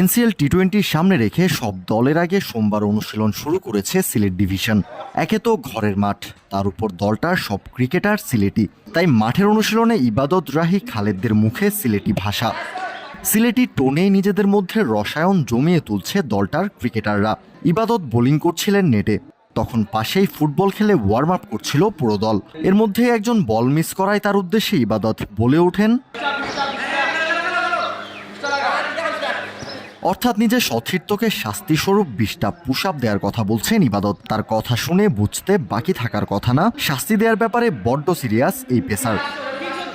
NCL টি টোয়েন্টির সামনে রেখে সব দলের আগে সোমবার অনুশীলন শুরু করেছে সিলেট ডিভিশন। একে তো ঘরের মাঠ, তার উপর দলটার সব ক্রিকেটার সিলেটি। তাই মাঠের অনুশীলনে ইবাদত রাহি খালেদদের মুখে সিলেটি ভাষা। সিলেটি টোনেই নিজেদের মধ্যে রসায়ন জমিয়ে তুলছে দলটার ক্রিকেটাররা। ইবাদত বোলিং করছিলেন নেটে। তখন পাশেই ফুটবল খেলে ওয়ার্ম আপ করছিল পুরো দল। এর মধ্যে একজন বল মিস করায় তার উদ্দেশ্যে ইবাদত। বলে ওঠেন অর্থাৎ নিজের সতীর্থকে শাস্তিস্বরূপ বিশটা পুশ দেওয়ার কথা বলছেন ইবাদত। তার কথা শুনে বুঝতে বাকি থাকার কথা না, শাস্তি দেওয়ার ব্যাপারে বড্ড সিরিয়াস এই পেসার।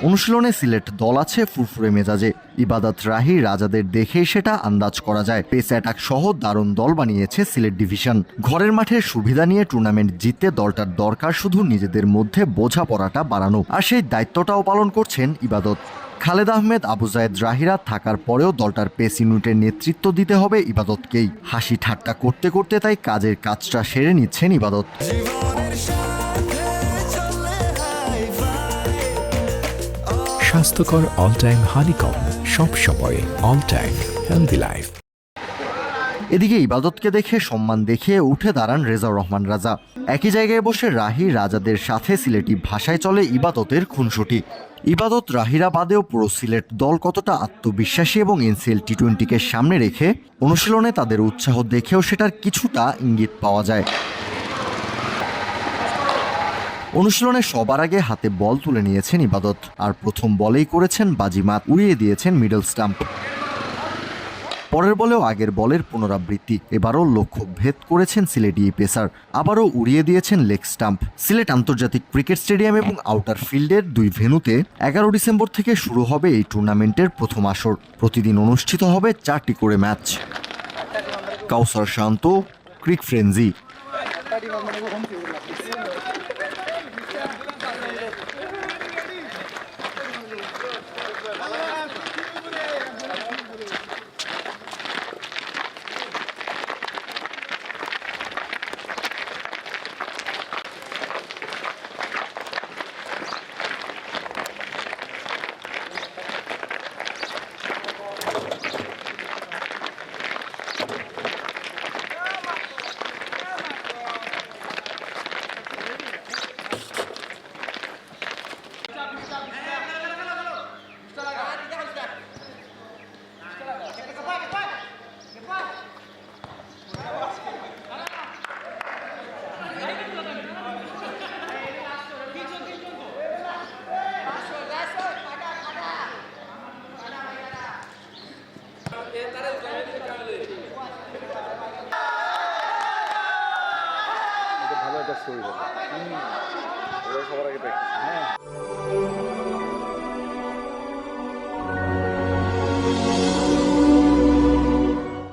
অনুশীলনে সিলেট দল আছে ফুরফুরে মেজাজে। ইবাদত রাহি রাজাদের দেখেই সেটা আন্দাজ করা যায়। পেস অ্যাটাক সহ দারুণ দল বানিয়েছে সিলেট ডিভিশন। ঘরের মাঠের সুবিধা নিয়ে টুর্নামেন্ট জিততে দলটার দরকার শুধু নিজেদের মধ্যে বোঝাপড়াটা বাড়ানো। আর সেই দায়িত্বটাও পালন করছেন ইবাদত। খালেদ আহমেদ, আবু জায়েদ রাহিরা থাকার পরেও দলটার পেস ইউনিটের নেতৃত্ব দিতে হবে ইবাদতকেই। হাসি ঠাট্টা করতে করতে তাই কাজের কাজটা সেরে নিচ্ছেন ইবাদত। স্বাস্থ্যকর অল টাইম হানিকম সব সময় অল টাইম হেলদি লাইফ এদিকে ইবাদতকে দেখে, সম্মান দেখিয়ে উঠে দাঁড়ান রেজাউর রহমান রাজা। একই জায়গায় বসে রাহি রাজাদের সাথে সিলেটি ভাষায় চলে ইবাদতের খুনসুটি। ইবাদত রাহিরা বাদেও পুরো সিলেট দল কতটা আত্মবিশ্বাসী এবং এনসিএল টি টোয়েন্টিকে সামনে রেখে অনুশীলনে তাদের উৎসাহ দেখেও সেটার কিছুটা ইঙ্গিত পাওয়া যায়। অনুশীলনে সবার আগে হাতে বল তুলে নিয়েছেন ইবাদত, আর প্রথম বলেই করেছেন বাজিমাত, উড়িয়ে দিয়েছেন মিডল স্টাম্প। পরের বলেও আগের বলের পুনরাবৃত্তি। এবারও লক্ষ্য ভেদ করেছেন সিলেটি পেসার। আবারও উড়িয়ে দিয়েছেন লেগ স্টাম্প। সিলেট আন্তর্জাতিক ক্রিকেট স্টেডিয়াম এবং আউটার ফিল্ডের দুই ভেন্যুতে এগারো ডিসেম্বর থেকে শুরু হবে এই টুর্নামেন্টের প্রথম আসর। প্রতিদিন অনুষ্ঠিত হবে চারটি করে match. Kawsar Shanto, crick frenzy একটা স্টোরি হবে। সবার আগে প্র্যাকটিস